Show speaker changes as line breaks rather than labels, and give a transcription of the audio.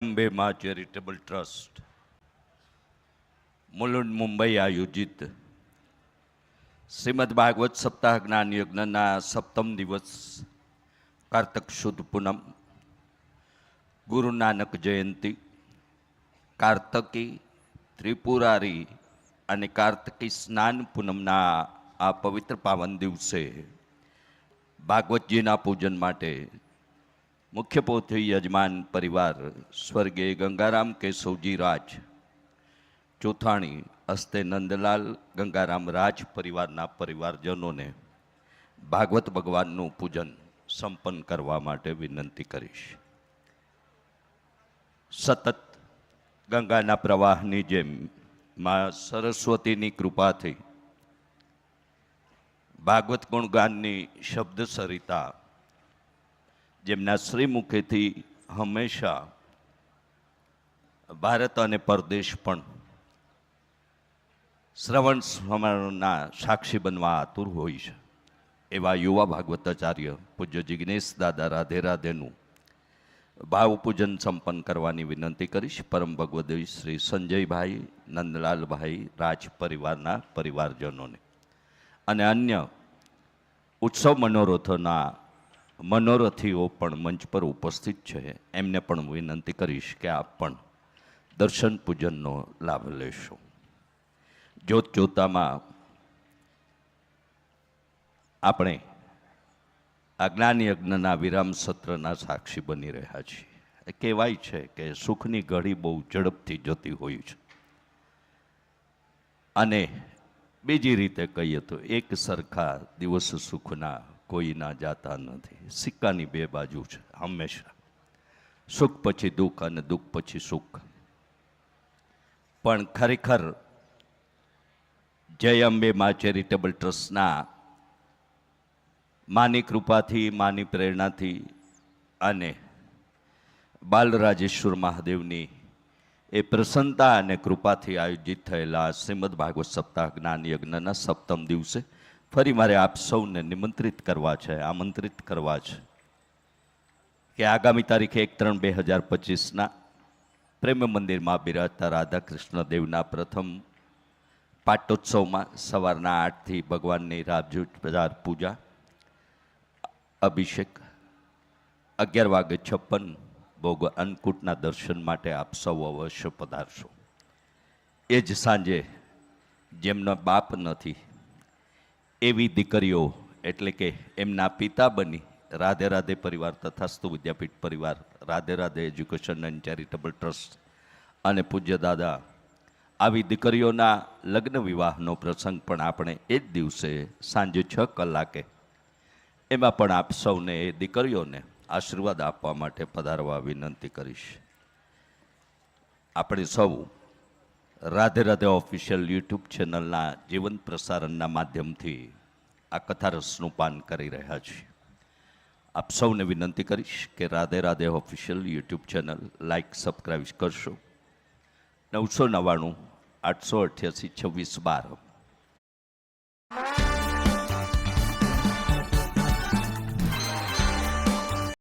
માં charitable trust, Mulund Mumbai આયોજિત. શ્રીમદ ભાગવત સપ્તાહ જ્ઞાન યજ્ઞના સપ્તમ દિવસ, કાર્તક શુદ્ધ પૂનમ. ગુરુ નાનક જયંતિ, કાર્તકી ત્રિપુરારી અને કાર્તકી સ્નાન પૂનમના આ પવિત્ર પાવન દિવસે ભાગવતજીના પૂજન માટે મુખ્ય પોથી યજમાન પરિવાર, સ્વર્ગે ગંગારામ કેશવજી રાજ. ચોથાણી હસ્તે નંદલાલ ગંગારામ રાજ પરિવારના પરિવારજનોને ભાગવત ભગવાનનું પૂજન સંપન્ન કરવા માટે વિનંતી કરીશ. સતત ગંગાના પ્રવાહની જેમ માં સરસ્વતીની કૃપાથી ભાગવત ગુણગાનની શબ્દ સરિતા જેમના શ્રીમુખેથી હંમેશા ભારત અને પરદેશ પણ શ્રવણ સ્મરણના સાક્ષી બનવા આતુર હોય છે. એવા યુવા ભાગવતાચાર્ય પૂજ્ય જિજ્ઞેશ દાદા રાધે રાધેનું ભાવપૂજન સંપન્ન કરવાની વિનંતી કરીશ. પરમ ભગવદેવ શ્રી સંજયભાઈ, નંદલાલભાઈ, રાજ પરિવારના પરિવારજનોને. અને અન્ય ઉત્સવ મનોરથોના મનોરથીઓ પણ મંચ પર ઉપસ્થિત છે. એમને પણ વિનંતી કરીશ કે આપ પણ દર્શન પૂજનનો લાભ લેશો. જોત જોતામાં આપણે આ જ્ઞાન યજ્ઞના વિરામ સત્રના સાક્ષી બની રહ્યા છીએ. કહેવાય છે કે સુખની ઘડી બહુ ઝડપથી જતી હોય છે. અને બીજી રીતે કહીએ તો એક સરખા દિવસ સુખના કોઈના જાતા નથી. સિક્કાની બે બાજુ છે, હંમેશા. સુખ પછી દુઃખ અને દુઃખ પછી સુખ. પણ ખરેખર જય અંબે મા ચેરિટેબલ ટ્રસ્ટના માની કૃપાથી, માની પ્રેરણાથી અને બાલરાજેશ્વર મહાદેવની એ પ્રસન્નતા અને કૃપાથી આયોજિત થયેલા શ્રીમદ ભાગવત સપ્તાહ જ્ઞાન યજ્ઞના સપ્તમ દિવસે ફરી મારે આપ સૌને નિમંત્રિત કરવા છે, આમંત્રિત કરવા છે કે આગામી તારીખે એક ત્રણ બે હજાર પચીસના પ્રેમ મંદિરમાં બિરાજતા રાધા કૃષ્ણ દેવના પ્રથમ પાટોત્સવમાં સવારના આઠથી ભગવાનની રાબજૂટ બજાર પૂજા, અભિષેક, અગિયાર વાગે છપ્પન ભોગ અન્નકૂટના દર્શન માટે આપ સૌ અવશ્ય પધારશો. એ જ સાંજે જેમનો બાપ નથી એવી દીકરીઓ એટલે કે એમના પિતા બની રાધે રાધે પરિવાર તથાસ્તુ વિદ્યાપીઠ પરિવાર, Radhe Radhe education and charitable trust અને પૂજ્ય દાદા, આવી દીકરીઓના લગ્ન વિવાહનો પ્રસંગ પણ આપણે એ જ દિવસે સાંજે છ કલાકે એમાં પણ આપ સૌને એ દીકરીઓને આશીર્વાદ આપવા માટે પધારવા વિનંતી કરીશ. આપણે સૌ રાધે રાધે ઓફિશિયલ યુટ્યુબ ચેનલના જીવન પ્રસારણના માધ્યમથી આ કથારસનું પાન કરી રહ્યા છીએ. આપ સૌને વિનંતી કરીશ કે Radhe Radhe official YouTube channel like subscribe કરશો. નવસો નવ્વાણું, આઠસો અઠ્યાસી, છવ્વીસ બાર